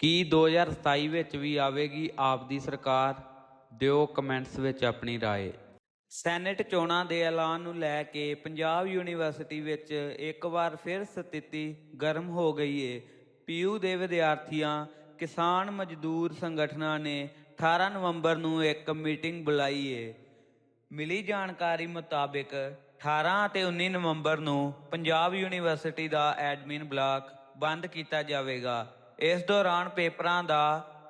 ਕੀ 2027 ਵਿੱਚ ਵੀ ਆਵੇਗੀ ਆਪ ਦੀ ਸਰਕਾਰ ਦਿਓ ਕਮੈਂਟਸ ਵਿੱਚ ਆਪਣੀ رائے ਸੈਨੇਟ ਚੋਣਾਂ ਦੇ ਐਲਾਨ ਨੂੰ ਲੈ ਕੇ ਪੰਜਾਬ ਯੂਨੀਵਰਸਿਟੀ ਵਿੱਚ ਇੱਕ ਵਾਰ ਫਿਰ ਸਥਿਤੀ ਗਰਮ ਹੋ ਗਈ ਏ ਪੀਯੂ ਦੇ ਵਿਦਿਆਰਥੀਆਂ ਕਿਸਾਨ ਮਜ਼ਦੂਰ ਸੰਗਠਨਾਂ ਨੇ 18 ਨਵੰਬਰ ਨੂੰ ਇੱਕ ਮੀਟਿੰਗ ਬੁਲਾਈ ਏ ਮਿਲੀ ਜਾਣਕਾਰੀ ਮੁਤਾਬਕ 18 ਅਤੇ 19 ਨਵੰਬਰ ਨੂੰ ਪੰਜਾਬ ਯੂਨੀਵਰਸਿਟੀ ਦਾ ਐਡਮਿਨ ਬਲਾਕ ਬੰਦ ਕੀਤਾ ਜਾਵੇਗਾ ਇਸ ਦੌਰਾਨ ਪੇਪਰਾਂ ਦਾ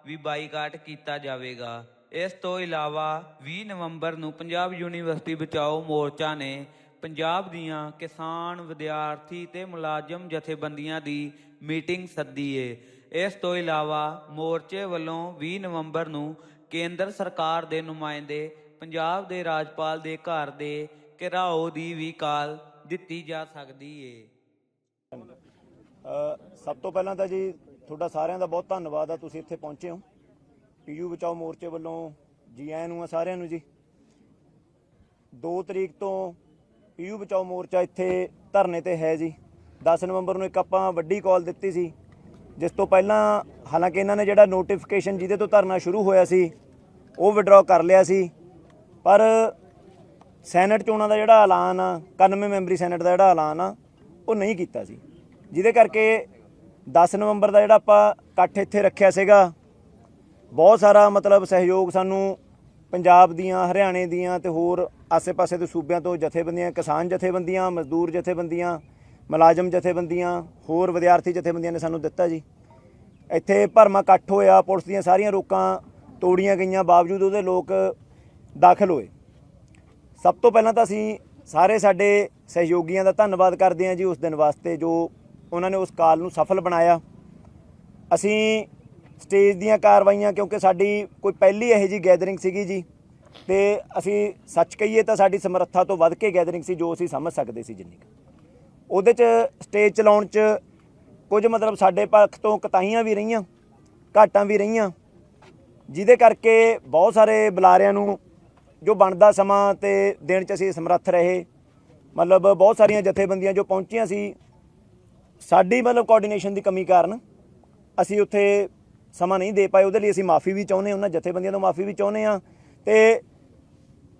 ਵੀ ਬਾਈਕਾਟ ਕੀਤਾ ਜਾਵੇਗਾ। ਇਸ ਤੋਂ ਇਲਾਵਾ 20 ਨਵੰਬਰ ਨੂੰ ਪੰਜਾਬ ਯੂਨੀਵਰਸਿਟੀ ਬਚਾਓ ਮੋਰਚਾ ਨੇ ਪੰਜਾਬ ਦੀਆਂ ਕਿਸਾਨ ਵਿਦਿਆਰਥੀ ਤੇ ਮੁਲਾਜ਼ਮ ਜਥੇਬੰਦੀਆਂ ਦੀ ਮੀਟਿੰਗ ਸੱਦੀ ਏ। ਇਸ ਤੋਂ ਇਲਾਵਾ ਮੋਰਚੇ ਵੱਲੋਂ 20 ਨਵੰਬਰ ਨੂੰ ਕੇਂਦਰ ਸਰਕਾਰ ਦੇ ਨੁਮਾਇੰਦੇ ਪੰਜਾਬ ਦੇ ਰਾਜਪਾਲ ਦੇ ਘਰ ਦੇ ਘਿਰਾਓ ਦੀ ਵੀ ਕਾਲ ਦਿੱਤੀ ਜਾ ਸਕਦੀ ਏ। ਸਭ ਤੋਂ ਪਹਿਲਾਂ ਤਾਂ ਜੀ ਤੁਹਾਡਾ ਸਾਰਿਆਂ ਦਾ ਬਹੁਤ ਧੰਨਵਾਦ ਆ, ਤੁਸੀਂ ਇੱਥੇ ਪਹੁੰਚੇ ਹੋ। ਪੀਯੂ ਬਚਾਓ ਮੋਰਚੇ ਵੱਲੋਂ ਜੀ ਆਇਆਂ ਨੂੰ ਆ ਸਾਰਿਆਂ ਨੂੰ ਜੀ। 2 ਤਰੀਕ ਤੋਂ ਪੀਯੂ ਬਚਾਓ ਮੋਰਚਾ ਇੱਥੇ ਧਰਨੇ ਤੇ ਹੈ ਜੀ। 10 ਨਵੰਬਰ ਨੂੰ ਇੱਕ ਆਪਾਂ ਵੱਡੀ ਕਾਲ ਦਿੱਤੀ ਸੀ, ਜਿਸ ਤੋਂ ਪਹਿਲਾਂ ਹਾਲਾਂਕਿ ਇਹਨਾਂ ਨੇ ਜਿਹੜਾ ਨੋਟੀਫਿਕੇਸ਼ਨ ਜਿਹਦੇ ਤੋਂ ਧਰਨਾ ਸ਼ੁਰੂ ਹੋਇਆ ਸੀ, ਉਹ ਵਿਡਰਾਅ ਕਰ ਲਿਆ ਸੀ। ਪਰ ਸੈਨੇਟ ਚੋਣਾਂ ਦਾ ਜਿਹੜਾ ਐਲਾਨ ਆ 91 ਮੈਂਬਰੀ ਸੈਨੇਟ ਦਾ ਜਿਹੜਾ ਐਲਾਨ ਆ, ਉਹ ਨਹੀਂ ਕੀਤਾ ਸੀ। ਜਿਹਦੇ ਕਰਕੇ 10 ਨਵੰਬਰ ਦਾ ਜਿਹੜਾ ਆਪਾਂ ਇਕੱਠ ਇੱਥੇ ਰੱਖਿਆ ਸੀਗਾ, ਬਹੁਤ ਸਾਰਾ ਮਤਲਬ ਸਹਿਯੋਗ ਸਾਨੂੰ ਪੰਜਾਬ ਦੀਆਂ, ਹਰਿਆਣੇ ਦੀਆਂ ਤੇ ਹੋਰ ਆਸੇ-ਪਾਸੇ ਦੇ ਸੂਬਿਆਂ ਤੋਂ ਜਥੇਬੰਦੀਆਂ, ਕਿਸਾਨ ਜਥੇਬੰਦੀਆਂ, ਮਜ਼ਦੂਰ ਜਥੇਬੰਦੀਆਂ, ਮੁਲਾਜ਼ਮ ਜਥੇਬੰਦੀਆਂ, ਹੋਰ ਵਿਦਿਆਰਥੀ ਜਥੇਬੰਦੀਆਂ ਨੇ ਸਾਨੂੰ ਦਿੱਤਾ ਜੀ। ਇੱਥੇ ਭਰਮਾ ਇਕੱਠ ਹੋਇਆ, ਪੁਲਿਸ ਦੀਆਂ ਸਾਰੀਆਂ ਰੋਕਾਂ ਤੋੜੀਆਂ ਗਈਆਂ, ਬਾਵਜੂਦ ਉਹਦੇ ਲੋਕ ਦਾਖਲ ਹੋਏ। ਸਭ ਤੋਂ ਪਹਿਲਾਂ ਤਾਂ ਅਸੀਂ ਸਾਰੇ ਸਾਡੇ ਸਹਿਯੋਗੀਆਂ ਦਾ ਧੰਨਵਾਦ ਕਰਦੇ ਹਾਂ ਜੀ ਉਸ ਦਿਨ ਵਾਸਤੇ ਜੋ ਉਹਨਾਂ ਨੇ ਉਸ ਕਾਲ ਨੂੰ ਸਫਲ ਬਣਾਇਆ ਅਸੀਂ ਸਟੇਜ ਦੀਆਂ ਕਾਰਵਾਈਆਂ, ਕਿਉਂਕਿ ਸਾਡੀ ਕੋਈ ਪਹਿਲੀ ਇਹੋ ਜੀ ਗੈਦਰਿੰਗ ਸੀਗੀ ਜੀ, ਤੇ ਅਸੀਂ ਸੱਚ ਕਹੀਏ ਤਾਂ ਸਾਡੀ ਸਮਰੱਥਾ ਤੋਂ ਵੱਧ ਕੇ ਗੈਦਰਿੰਗ ਸੀ, ਜੋ ਅਸੀਂ ਸਮਝ ਸਕਦੇ ਸੀ ਜਿੰਨੀ ਕੁ। ਉਹਦੇ 'ਚ ਸਟੇਜ ਚਲਾਉਣ 'ਚ ਕੁਝ ਮਤਲਬ ਸਾਡੇ ਪੱਖ ਤੋਂ ਕਤਾਈਆਂ ਵੀ ਰਹੀਆਂ, ਘਾਟਾਂ ਵੀ ਰਹੀਆਂ ਜਿਹਦੇ ਕਰਕੇ ਬਹੁਤ ਸਾਰੇ ਬੁਲਾਰਿਆਂ ਨੂੰ ਜੋ ਬਣਦਾ ਸਮਾਂ ਤੇ ਦੇਣ 'ਚ ਅਸੀਂ ਸਮਰੱਥ ਰਹੇ, ਮਤਲਬ ਬਹੁਤ ਸਾਰੀਆਂ ਜਥੇਬੰਦੀਆਂ ਜੋ ਪਹੁੰਚੀਆਂ ਸੀ ਸਾਡੀ ਮਤਲਬ ਕੋਆਰਡੀਨੇਸ਼ਨ ਦੀ ਕਮੀ ਕਾਰਨ ਅਸੀਂ ਉੱਥੇ ਸਮਾਂ ਨਹੀਂ ਦੇ ਪਾਏ। ਉਹਦੇ ਲਈ ਅਸੀਂ ਮਾਫੀ ਵੀ ਚਾਹੁੰਦੇ ਉਹਨਾਂ ਜਥੇਬੰਦੀਆਂ ਤੋਂ ਮਾਫੀ ਵੀ ਚਾਹੁੰਦੇ ਹਾਂ ਤੇ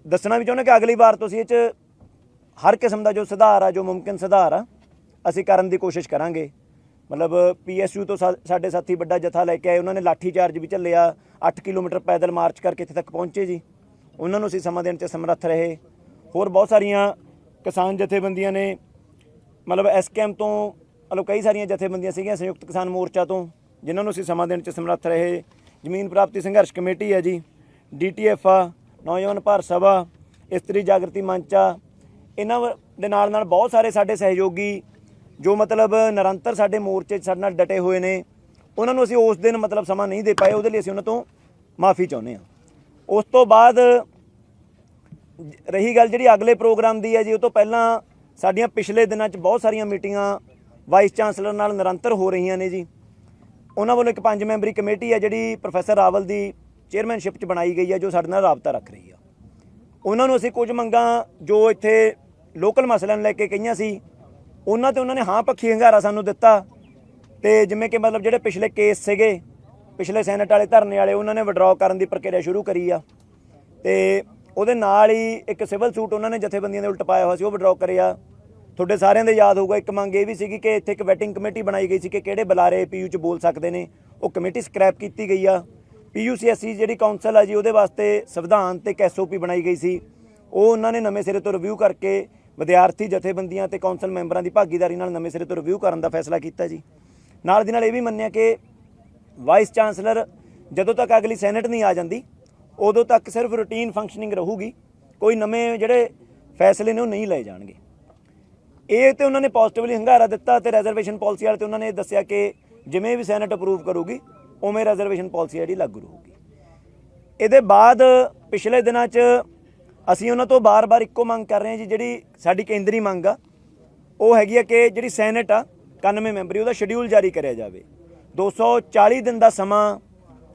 ਦੱਸਣਾ ਵੀ ਚਾਹੁੰਦੇ ਕਿ ਅਗਲੀ ਵਾਰ ਤੁਸੀਂ ਇਹ 'ਚ ਹਰ ਕਿਸਮ ਦਾ ਜੋ ਸੁਧਾਰ ਆ, ਜੋ ਮੁਮਕਿਨ ਸੁਧਾਰ ਆ, ਅਸੀਂ ਕਰਨ ਦੀ ਕੋਸ਼ਿਸ਼ ਕਰਾਂਗੇ। ਮਤਲਬ ਪੀਐਸਯੂ ਤੋਂ ਸਾਡੇ ਸਾਥੀ ਵੱਡਾ ਜਥਾ ਲੈ ਕੇ ਆਏ, ਉਹਨਾਂ ਨੇ ਲਾਠੀ ਚਾਰਜ ਵੀ ਝੱਲਿਆ 8 ਕਿਲੋਮੀਟਰ ਪੈਦਲ ਮਾਰਚ ਕਰਕੇ ਇੱਥੇ ਤੱਕ ਪਹੁੰਚੇ ਜੀ। ਉਹਨਾਂ ਨੂੰ ਅਸੀਂ ਸਮਾਂ ਦੇਣ 'ਚ ਸਮਰੱਥ ਰਹੇ। ਹੋਰ ਬਹੁਤ ਸਾਰੀਆਂ ਕਿਸਾਨ ਜਥੇਬੰਦੀਆਂ ਨੇ ਮਤਲਬ ਐਸਕੇਐਮ ਤੋਂ ਮਤਲਬ ਕਈ ਸਾਰੀਆਂ ਜਥੇਬੰਦੀਆਂ ਸੀਗੀਆਂ ਸੰਯੁਕਤ ਕਿਸਾਨ ਮੋਰਚਾ ਤੋਂ, ਜਿਨ੍ਹਾਂ ਨੂੰ ਅਸੀਂ ਸਮਾਂ ਦੇਣ 'ਚ ਸਮਰੱਥ ਰਹੇ। ਜ਼ਮੀਨ ਪ੍ਰਾਪਤੀ ਸੰਘਰਸ਼ ਕਮੇਟੀ ਹੈ ਜੀ ਡੀਟੀਐਫ ਆ, ਨੌਜਵਾਨ ਭਾਰਤ ਸਭਾ, ਇਸਤਰੀ ਜਾਗਰਤੀ ਮੰਚ। ਆ ਇਹਨਾਂ ਵ- ਦੇ ਨਾਲ ਨਾਲ ਬਹੁਤ ਸਾਰੇ ਸਾਡੇ ਸਹਿਯੋਗੀ, ਜੋ ਮਤਲਬ ਨਿਰੰਤਰ ਸਾਡੇ ਮੋਰਚੇ 'ਚ ਸਾਡੇ ਨਾਲ ਡਟੇ ਹੋਏ ਨੇ, ਉਹਨਾਂ ਨੂੰ ਅਸੀਂ ਉਸ ਦਿਨ ਮਤਲਬ ਸਮਾਂ ਨਹੀਂ ਦੇ ਪਾਏ, ਉਹਦੇ ਲਈ ਅਸੀਂ ਉਹਨਾਂ ਤੋਂ ਮਾਫੀ ਚਾਹੁੰਦੇ ਹਾਂ। ਉਸ ਤੋਂ ਬਾਅਦ ਰਹੀ ਗੱਲ ਜਿਹੜੀ ਅਗਲੇ ਪ੍ਰੋਗਰਾਮ ਦੀ ਹੈ ਜੀ, ਉਹ ਤੋਂ ਪਹਿਲਾਂ ਸਾਡੀਆਂ ਪਿਛਲੇ ਦਿਨਾਂ 'ਚ ਬਹੁਤ ਸਾਰੀਆਂ ਮੀਟਿੰਗਾਂ ਵਾਈਸ ਚਾਂਸਲਰ ਨਾਲ ਨਿਰੰਤਰ ਹੋ ਰਹੀਆਂ ਨੇ ਜੀ। ਉਹਨਾਂ ਵੱਲੋਂ ਇੱਕ ਪੰਜ ਮੈਂਬਰੀ ਕਮੇਟੀ ਹੈ ਜਿਹੜੀ ਪ੍ਰੋਫੈਸਰ ਰਾਵਲ ਦੀ ਚੇਅਰਮੈਨਸ਼ਿਪ 'ਚ ਬਣਾਈ ਗਈ ਹੈ ਜੋ ਸਾਡੇ ਨਾਲ ਰਾਬਤਾ ਰੱਖ ਰਹੀ ਆ। ਉਹਨਾਂ ਨੂੰ ਅਸੀਂ ਕੁਝ ਮੰਗਾਂ ਜੋ ਇੱਥੇ ਲੋਕਲ ਮਸਲਿਆਂ ਨੂੰ ਲੈ ਕੇ ਕਹੀਆਂ ਸੀ, ਉਹਨਾਂ ਤੇ ਉਹਨਾਂ ਨੇ ਹਾਂ ਪੱਖੀ ਹੰਗਾਰਾ ਸਾਨੂੰ ਦਿੱਤਾ ਤੇ ਜਿਵੇਂ ਕਿ ਮਤਲਬ ਜਿਹੜੇ ਪਿਛਲੇ ਕੇਸ ਸੀਗੇ, ਪਿਛਲੇ ਸੈਨੇਟ ਵਾਲੇ ਧਰਨੇ ਵਾਲੇ, ਉਹਨਾਂ ਨੇ ਵਿਡਰਾਅ ਕਰਨ ਦੀ ਪ੍ਰਕਿਰਿਆ ਸ਼ੁਰੂ ਕਰੀ ਆ। ਤੇ ਉਹਦੇ ਨਾਲ ਹੀ ਇੱਕ ਸਿਵਲ ਸੂਟ ਉਹਨਾਂ ਨੇ ਜਥੇਬੰਦੀਆਂ ਦੇ ਉਲਟ ਪਾਇਆ ਹੋਇਆ ਸੀ, ਉਹ ਵਿਡਰਾਅ ਕਰਿਆ। ਤੁਹਾਡੇ ਸਾਰਿਆਂ ਦੇ ਯਾਦ ਹੋਊਗਾ, ਇੱਕ ਮੰਗ ਇਹ ਵੀ ਸੀਗੀ ਕਿ ਇੱਥੇ ਇੱਕ ਵੈਟਿੰਗ ਕਮੇਟੀ ਬਣਾਈ ਗਈ ਸੀ ਕਿ ਕਿਹੜੇ ਬੁਲਾਰੇ ਪੀਯੂ ਚ ਬੋਲ ਸਕਦੇ ਨੇ। ਉਹ ਕਮੇਟੀ ਸਕ੍ਰੈਪ ਕੀਤੀ ਗਈ ਆ। ਪੀਯੂਸੀਐਸਸੀ ਜਿਹੜੀ ਕਾਉਂਸਲ ਆ ਜੀ, ਉਹਦੇ ਵਾਸਤੇ ਸੰਵਿਧਾਨ ਤੇ ਇੱਕ ਐਸਓਪੀ ਬਣਾਈ ਗਈ ਸੀ। ਉਹ ਉਹਨਾਂ ਨੇ ਨਵੇਂ ਸਿਰੇ ਤੋਂ ਰਿਵਿਊ ਕਰਕੇ ਵਿਦਿਆਰਥੀ ਜਥੇਬੰਦੀਆਂ ਤੇ ਕਾਉਂਸਲ ਮੈਂਬਰਾਂ ਦੀ ਭਾਗੀਦਾਰੀ ਨਾਲ ਨਵੇਂ ਸਿਰੇ ਤੋਂ ਰਿਵਿਊ ਕਰਨ ਦਾ ਫੈਸਲਾ ਕੀਤਾ ਜੀ। ਨਾਲ ਦੀ ਨਾਲ ਇਹ ਵੀ ਮੰਨਿਆ ਕਿ ਵਾਈਸ ਚਾਂਸਲਰ ਜਦੋਂ ਤੱਕ ਅਗਲੀ ਸੈਨੇਟ ਨਹੀਂ ਆ ਜਾਂਦੀ, ਉਦੋਂ ਤੱਕ ਸਿਰਫ ਰੂਟੀਨ ਫੰਕਸ਼ਨਿੰਗ ਰਹੂਗੀ। ਕੋਈ ਨਵੇਂ ਜਿਹੜੇ ਫੈਸਲੇ ਨੇ ਉਹ ਨਹੀਂ ਲਏ ਜਾਣਗੇ। ਇਹ ਤੇ ਉਹਨਾਂ ਨੇ ਪੋਜ਼ਿਟਿਵਲੀ ਹੰਗਾਰਾ ਦਿੱਤਾ ਤੇ ਰਿਜ਼ਰਵੇਸ਼ਨ ਪਾਲਿਸੀ ਵਾਲੇ ਤੇ ਉਹਨਾਂ ਨੇ ਇਹ ਦੱਸਿਆ ਕਿ ਜਿਵੇਂ ਵੀ ਸੈਨੇਟ ਅਪਰੂਵ ਕਰੂਗੀ, ਉਵੇਂ ਰਿਜ਼ਰਵੇਸ਼ਨ ਪਾਲਿਸੀ ਜਿਹੜੀ ਲਾਗੂ ਰਹੂਗੀ। ਇਹਦੇ ਬਾਅਦ ਪਿਛਲੇ ਦਿਨਾਂ 'ਚ ਅਸੀਂ ਉਹਨਾਂ ਤੋਂ ਬਾਰ-ਬਾਰ ਇੱਕੋ ਮੰਗ ਕਰ ਰਹੇ ਹਾਂ ਜੀ, ਜਿਹੜੀ ਸਾਡੀ ਕੇਂਦਰੀ ਮੰਗ ਆ, ਉਹ ਹੈਗੀ ਆ ਕਿ ਜਿਹੜੀ ਸੈਨੇਟ ਆ 91 ਮੈਂਬਰੀ, ਉਹਦਾ ਸ਼ਡਿਊਲ ਜਾਰੀ ਕਰਿਆ ਜਾਵੇ। 240 ਦਿਨ ਦਾ ਸਮਾਂ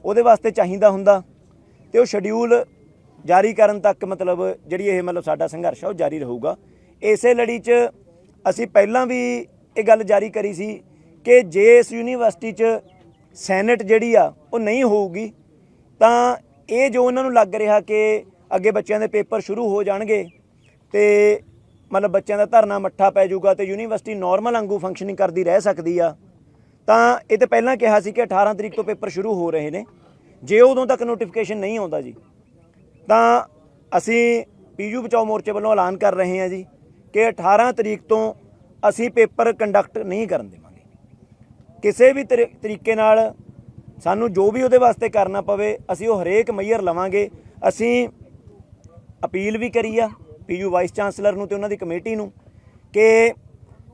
ਉਹਦੇ ਵਾਸਤੇ ਚਾਹੀਦਾ ਹੁੰਦਾ ਤੇ ਉਹ ਸ਼ਡਿਊਲ ਜਾਰੀ ਕਰਨ ਤੱਕ ਮਤਲਬ ਜਿਹੜੀ ਇਹ ਮਤਲਬ ਸਾਡਾ ਸੰਘਰਸ਼ ਆ, ਉਹ ਜਾਰੀ ਰਹੂਗਾ। ਇਸੇ ਲੜੀ 'ਚ ਅਸੀਂ ਪਹਿਲਾਂ ਵੀ ਇਹ ਗੱਲ ਜਾਰੀ ਕਰੀ ਸੀ ਕਿ ਜੇ ਇਸ ਯੂਨੀਵਰਸਿਟੀ 'ਚ ਸੈਨੇਟ ਜਿਹੜੀ ਆ, ਉਹ ਨਹੀਂ ਹੋਊਗੀ, ਤਾਂ ਇਹ ਜੋ ਉਹਨਾਂ ਨੂੰ ਲੱਗ ਰਿਹਾ ਕਿ ਅੱਗੇ ਬੱਚਿਆਂ ਦੇ ਪੇਪਰ ਸ਼ੁਰੂ ਹੋ ਜਾਣਗੇ ਤੇ ਮਤਲਬ ਬੱਚਿਆਂ ਦਾ ਧਰਨਾ ਮੱਠਾ ਪੈ ਜਾਊਗਾ ਤੇ ਯੂਨੀਵਰਸਿਟੀ ਨਾਰਮਲ ਵਾਂਗੂ ਫੰਕਸ਼ਨਿੰਗ ਕਰਦੀ ਰਹਿ ਸਕਦੀ ਆ, ਤਾਂ ਇਹ ਤੇ ਪਹਿਲਾਂ ਕਿਹਾ ਸੀ ਕਿ 18 ਤਰੀਕ ਤੋਂ ਪੇਪਰ ਸ਼ੁਰੂ ਹੋ ਰਹੇ ਨੇ, ਜੇ ਉਦੋਂ ਤੱਕ ਨੋਟੀਫਿਕੇਸ਼ਨ ਨਹੀਂ ਆਉਂਦਾ ਜੀ, ਤਾਂ ਅਸੀਂ ਪੀਯੂ ਬਚਾਓ ਮੋਰਚੇ ਵੱਲੋਂ ਐਲਾਨ ਕਰ ਰਹੇ ਹਾਂ ਜੀ। ਕਿ 18 ਤਰੀਕ ਤੋਂ ਅਸੀਂ ਪੇਪਰ ਕੰਡਕਟ ਨਹੀਂ ਕਰਨ ਦੇਵਾਂਗੇ। ਕਿਸੇ ਵੀ ਤਰੀ- ਤਰੀਕੇ ਨਾਲ ਸਾਨੂੰ ਜੋ ਵੀ ਉਹਦੇ ਵਾਸਤੇ ਕਰਨਾ ਪਵੇ, ਅਸੀਂ ਉਹ ਹਰੇਕ ਮਈਅਰ ਲਵਾਂਗੇ। ਅਸੀਂ ਅਪੀਲ ਵੀ ਕਰੀ ਆ ਪੀਯੂ ਵਾਈਸ ਚਾਂਸਲਰ ਨੂੰ ਤੇ ਉਹਨਾਂ ਦੀ ਕਮੇਟੀ ਨੂੰ ਕਿ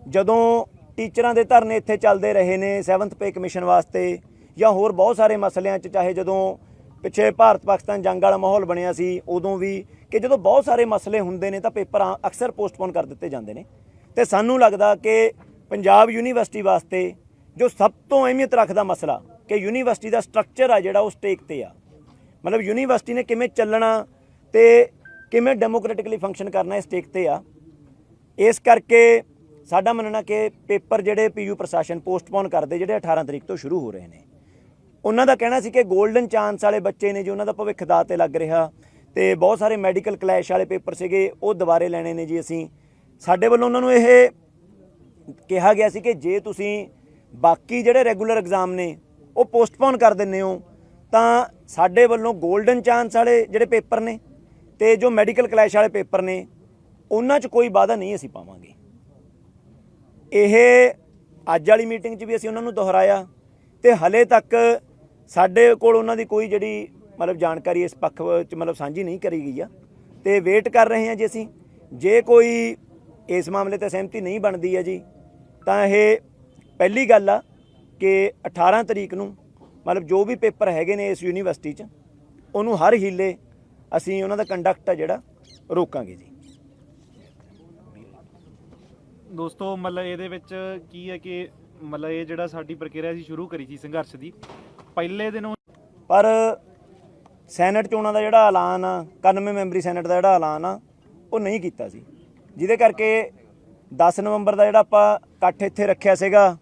ਜਦੋਂ ਟੀਚਰਾਂ ਦੇ ਧਰਨੇ ਇੱਥੇ ਚੱਲਦੇ ਰਹੇ ਨੇ 7th ਪੇ ਕਮਿਸ਼ਨ ਵਾਸਤੇ ਜਾਂ ਹੋਰ ਬਹੁਤ ਸਾਰੇ ਮਸਲਿਆਂ 'ਚ, ਚਾਹੇ ਜਦੋਂ ਪਿੱਛੇ ਭਾਰਤ ਪਾਕਿਸਤਾਨ ਜੰਗ ਵਾਲਾ ਮਾਹੌਲ ਬਣਿਆ ਸੀ, ਉਦੋਂ ਵੀ ਕਿ ਜਦੋਂ ਬਹੁਤ ਸਾਰੇ ਮਸਲੇ ਹੁੰਦੇ ਨੇ ਤਾਂ ਪੇਪਰ ਅਕਸਰ ਪੋਸਟਪੋਨ ਕਰ ਦਿੱਤੇ ਜਾਂਦੇ ਨੇ। ਤੇ ਸਾਨੂੰ ਲੱਗਦਾ ਕਿ ਪੰਜਾਬ ਯੂਨੀਵਰਸਿਟੀ ਵਾਸਤੇ ਜੋ ਸਭ ਤੋਂ ਅਹਿਮੀਅਤ ਰੱਖਦਾ ਮਸਲਾ ਕਿ ਯੂਨੀਵਰਸਿਟੀ ਦਾ ਸਟਰਕਚਰ ਆ ਜਿਹੜਾ ਉਹ ਸਟੇਕ ਤੇ ਆ। ਮਤਲਬ ਯੂਨੀਵਰਸਿਟੀ ਨੇ ਕਿਵੇਂ ਚੱਲਣਾ ਤੇ ਕਿਵੇਂ ਡੈਮੋਕ੍ਰੈਟਿਕਲੀ ਫੰਕਸ਼ਨ ਕਰਨਾ ਇਸ ਸਟੇਕ ਤੇ ਆ। ਇਸ ਕਰਕੇ ਸਾਡਾ ਮੰਨਣਾ ਕਿ ਪੇਪਰ ਜਿਹੜੇ ਪੀਯੂ ਪ੍ਰਸ਼ਾਸਨ ਪੋਸਟਪੋਨ ਕਰਦੇ ਜਿਹੜੇ 18 ਤਰੀਕ ਤੋਂ ਸ਼ੁਰੂ ਹੋ ਰਹੇ ਨੇ। ਉਹਨਾਂ ਦਾ ਕਹਿਣਾ ਸੀ ਕਿ 골ਡਨ ਚਾਂਸ ਵਾਲੇ ਬੱਚੇ ਨੇ, ਜੀ ਉਹਨਾਂ ਦਾ ਭਵਿੱਖ ਦਾ ਤੇ ਲੱਗ ਰਿਹਾ। ਤੇ ਬਹੁਤ ਸਾਰੇ ਮੈਡੀਕਲ ਕਲੈਸ਼ ਵਾਲੇ ਪੇਪਰ ਸੀਗੇ, ਉਹ ਦੁਬਾਰੇ ਲੈਣੇ ਨੇ ਜੀ ਅਸੀਂ। ਸਾਡੇ ਵੱਲੋਂ ਉਹਨਾਂ ਨੂੰ ਇਹ ਕਿਹਾ ਗਿਆ ਸੀ ਕਿ ਜੇ ਤੁਸੀਂ ਬਾਕੀ ਜਿਹੜੇ ਰੈਗੂਲਰ ਐਗਜ਼ਾਮ ਨੇ, ਉਹ ਪੋਸਟਪੋਨ ਕਰ ਦਿੰਦੇ ਹੋ, ਤਾਂ ਸਾਡੇ ਵੱਲੋਂ 골ਡਨ ਚਾਂਸ ਵਾਲੇ ਜਿਹੜੇ ਪੇਪਰ ਨੇ ਤੇ ਜੋ ਮੈਡੀਕਲ ਕਲੈਸ਼ ਵਾਲੇ ਪੇਪਰ ਨੇ, ਉਹਨਾਂ 'ਚ ਕੋਈ ਵਾਅਦਾ ਨਹੀਂ ਅਸੀਂ ਪਾਵਾਂਗੇ। ਇਹ ਅੱਜ ਵਾਲੀ ਮੀਟਿੰਗ 'ਚ ਵੀ ਅਸੀਂ ਉਹਨਾਂ ਨੂੰ ਦੁਹਰਾਇਆ ਤੇ ਹਲੇ ਤੱਕ ਸਾਡੇ ਕੋਲ ਉਹਨਾਂ ਦੀ ਕੋਈ ਜਿਹੜੀ ਮਤਲਬ ਜਾਣਕਾਰੀ ਇਸ ਪੱਖ ਵਿੱਚ ਮਤਲਬ ਸਾਂਝੀ ਨਹੀਂ ਕਰੀ ਗਈ ਆ ਤੇ ਵੇਟ ਕਰ ਰਹੇ ਹਾਂ ਜੀ ਅਸੀਂ। ਜੇ ਕੋਈ ਇਸ ਮਾਮਲੇ ਤੇ ਸਹਿਮਤੀ ਨਹੀਂ ਬਣਦੀ ਹੈ ਜੀ, ਤਾਂ ਇਹ ਪਹਿਲੀ ਗੱਲ ਆ ਕਿ 18 ਤਰੀਕ ਨੂੰ ਮਤਲਬ ਜੋ ਵੀ ਪੇਪਰ ਹੈਗੇ ਨੇ ਇਸ ਯੂਨੀਵਰਸਿਟੀ 'ਚ, ਉਹਨੂੰ ਹਰ ਹੀਲੇ ਅਸੀਂ ਉਹਨਾਂ ਦਾ ਕੰਡਕਟ ਆ ਜਿਹੜਾ ਰੋਕਾਂਗੇ ਜੀ। ਦੋਸਤੋ, ਮਤਲਬ ਇਹਦੇ ਵਿੱਚ ਕੀ ਹੈ ਕਿ ਮਤਲਬ ਇਹ ਜਿਹੜਾ ਸਾਡੀ ਪ੍ਰਕਿਰਿਆ ਸੀ, ਸ਼ੁਰੂ ਕਰੀ ਸੀ ਸੰਘਰਸ਼ ਦੀ। ਪਹਿਲੇ ਦਿਨੋਂ ਪਰ ਸੈਨੇਟ ਚੋਣਾਂ ਦਾ ਜਿਹੜਾ ਐਲਾਨ ਆ 91 ਮੈਂਬਰੀ ਸੈਨੇਟ ਦਾ ਜਿਹੜਾ ਐਲਾਨ ਆ, ਉਹ ਨਹੀਂ ਕੀਤਾ ਸੀ। ਜਿਹਦੇ ਕਰਕੇ 10 ਨਵੰਬਰ ਦਾ ਜਿਹੜਾ ਆਪਾਂ ਇਕੱਠ ਇੱਥੇ ਰੱਖਿਆ ਸੀਗਾ,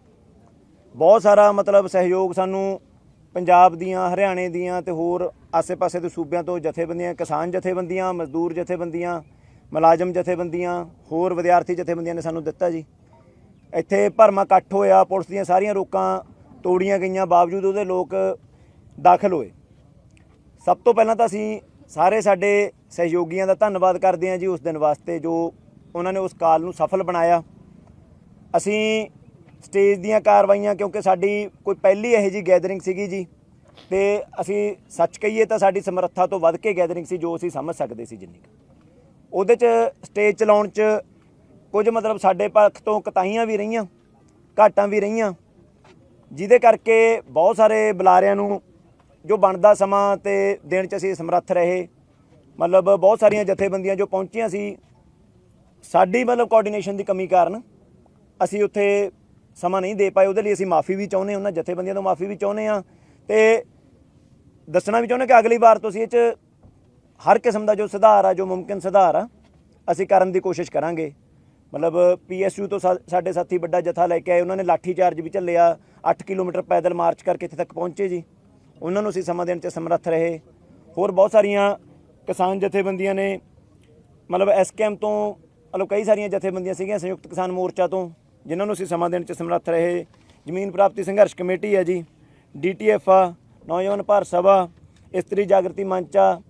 ਬਹੁਤ ਸਾਰਾ ਮਤਲਬ ਸਹਿਯੋਗ ਸਾਨੂੰ ਪੰਜਾਬ ਦੀਆਂ, ਹਰਿਆਣੇ ਦੀਆਂ ਤੇ ਹੋਰ ਆਸੇ-ਪਾਸੇ ਦੇ ਸੂਬਿਆਂ ਤੋਂ ਜਥੇਬੰਦੀਆਂ, ਕਿਸਾਨ ਜਥੇਬੰਦੀਆਂ, ਮਜ਼ਦੂਰ ਜਥੇਬੰਦੀਆਂ, ਮੁਲਾਜ਼ਮ ਜਥੇਬੰਦੀਆਂ, ਹੋਰ ਵਿਦਿਆਰਥੀ ਜਥੇਬੰਦੀਆਂ ਨੇ ਸਾਨੂੰ ਦਿੱਤਾ ਜੀ। ਇੱਥੇ ਭਰਮਾ ਇਕੱਠ ਹੋਇਆ, ਪੁਲਿਸ ਦੀਆਂ ਸਾਰੀਆਂ ਰੋਕਾਂ ਤੋੜੀਆਂ ਗਈਆਂ ਬਾਵਜੂਦ ਉਹਦੇ ਲੋਕ ਦਾਖਲ ਹੋਏ ਸਭ ਤੋਂ ਪਹਿਲਾਂ ਤਾਂ ਅਸੀਂ ਸਾਰੇ ਸਾਡੇ ਸਹਿਯੋਗੀਆਂ ਦਾ ਧੰਨਵਾਦ ਕਰਦੇ ਹਾਂ ਜੀ ਉਸ ਦਿਨ ਵਾਸਤੇ ਜੋ ਉਹਨਾਂ ਨੇ ਉਸ ਕਾਲ ਨੂੰ ਸਫਲ ਬਣਾਇਆ ਅਸੀਂ ਸਟੇਜ ਦੀਆਂ ਕਾਰਵਾਈਆਂ, ਕਿਉਂਕਿ ਸਾਡੀ ਕੋਈ ਪਹਿਲੀ ਇਹੋ ਜੀ ਗੈਦਰਿੰਗ ਸੀਗੀ ਜੀ, ਤੇ ਅਸੀਂ ਸੱਚ ਕਹੀਏ ਤਾਂ ਸਾਡੀ ਸਮਰੱਥਾ ਤੋਂ ਵੱਧ ਕੇ ਗੈਦਰਿੰਗ ਸੀ ਜੋ ਅਸੀਂ ਸਮਝ ਸਕਦੇ ਸੀ ਜਿੰਨੀ ਕੁ। ਉਹਦੇ 'ਚ ਸਟੇਜ ਚਲਾਉਣ 'ਚ ਕੁਝ ਮਤਲਬ ਸਾਡੇ ਪੱਖ ਤੋਂ ਕਤਾਈਆਂ ਵੀ ਰਹੀਆਂ, ਘਾਟਾਂ ਵੀ ਰਹੀਆਂ ਜਿਹਦੇ ਕਰਕੇ ਬਹੁਤ ਸਾਰੇ ਬੁਲਾਰਿਆਂ ਨੂੰ ਜੋ ਬਣਦਾ ਸਮਾਂ ਤੇ ਦੇਣ 'ਚ ਅਸੀਂ ਸਮਰੱਥ ਰਹੇ। ਮਤਲਬ ਬਹੁਤ ਸਾਰੀਆਂ ਜਥੇਬੰਦੀਆਂ ਜੋ ਪਹੁੰਚੀਆਂ ਸੀ, ਸਾਡੀ ਮਤਲਬ ਕੋਆਰਡੀਨੇਸ਼ਨ ਦੀ ਕਮੀ ਕਾਰਨ ਅਸੀਂ ਉੱਥੇ ਸਮਾਂ ਨਹੀਂ ਦੇ ਪਾਏ। ਉਹਦੇ ਲਈ ਅਸੀਂ ਮਾਫੀ ਵੀ ਚਾਹੁੰਦੇ ਉਹਨਾਂ ਜਥੇਬੰਦੀਆਂ ਤੋਂ ਮਾਫੀ ਵੀ ਚਾਹੁੰਦੇ ਹਾਂ ਤੇ ਦੱਸਣਾ ਵੀ ਚਾਹੁੰਦੇ ਕਿ ਅਗਲੀ ਵਾਰ ਤੁਸੀਂ ਇਹ 'ਚ ਹਰ ਕਿਸਮ ਦਾ ਜੋ ਸੁਧਾਰ ਆ, ਜੋ ਮੁਮਕਿਨ ਸੁਧਾਰ ਆ, ਅਸੀਂ ਕਰਨ ਦੀ ਕੋਸ਼ਿਸ਼ ਕਰਾਂਗੇ। ਮਤਲਬ ਪੀਐਸਯੂ ਤੋਂ ਸਾ- ਸਾਡੇ ਸਾਥੀ ਵੱਡਾ ਜਥਾ ਲੈ ਕੇ ਆਏ, ਉਹਨਾਂ ਨੇ ਲਾਠੀ ਚਾਰਜ ਵੀ ਚੱਲਿਆ 8 ਕਿਲੋਮੀਟਰ ਪੈਦਲ ਮਾਰਚ ਕਰਕੇ ਇੱਥੇ ਤੱਕ ਪਹੁੰਚੇ ਜੀ। ਉਹਨਾਂ ਨੂੰ ਅਸੀਂ ਸਮਾਂ ਦੇਣ 'ਚ ਸਮਰੱਥ ਰਹੇ। ਹੋਰ ਬਹੁਤ ਸਾਰੀਆਂ ਕਿਸਾਨ ਜਥੇਬੰਦੀਆਂ ਨੇ, ਮਤਲਬ ਐਸਕੇਐਮ ਤੋਂ ਮਤਲਬ ਕਈ ਸਾਰੀਆਂ ਜਥੇਬੰਦੀਆਂ ਸੀਗੀਆਂ ਸੰਯੁਕਤ ਕਿਸਾਨ ਮੋਰਚਾ ਤੋਂ, ਜਿਨ੍ਹਾਂ ਨੂੰ ਅਸੀਂ ਸਮਾਂ ਦੇਣ 'ਚ ਸਮਰੱਥ ਰਹੇ। ਜ਼ਮੀਨ ਪ੍ਰਾਪਤੀ ਸੰਘਰਸ਼ ਕਮੇਟੀ ਹੈ ਜੀ ਡੀਟੀਐਫ ਆ, ਨੌਜਵਾਨ ਭਾਰਤ ਸਭਾ, ਇਸਤਰੀ ਜਾਗਰਤੀ ਮੰਚ ਆ।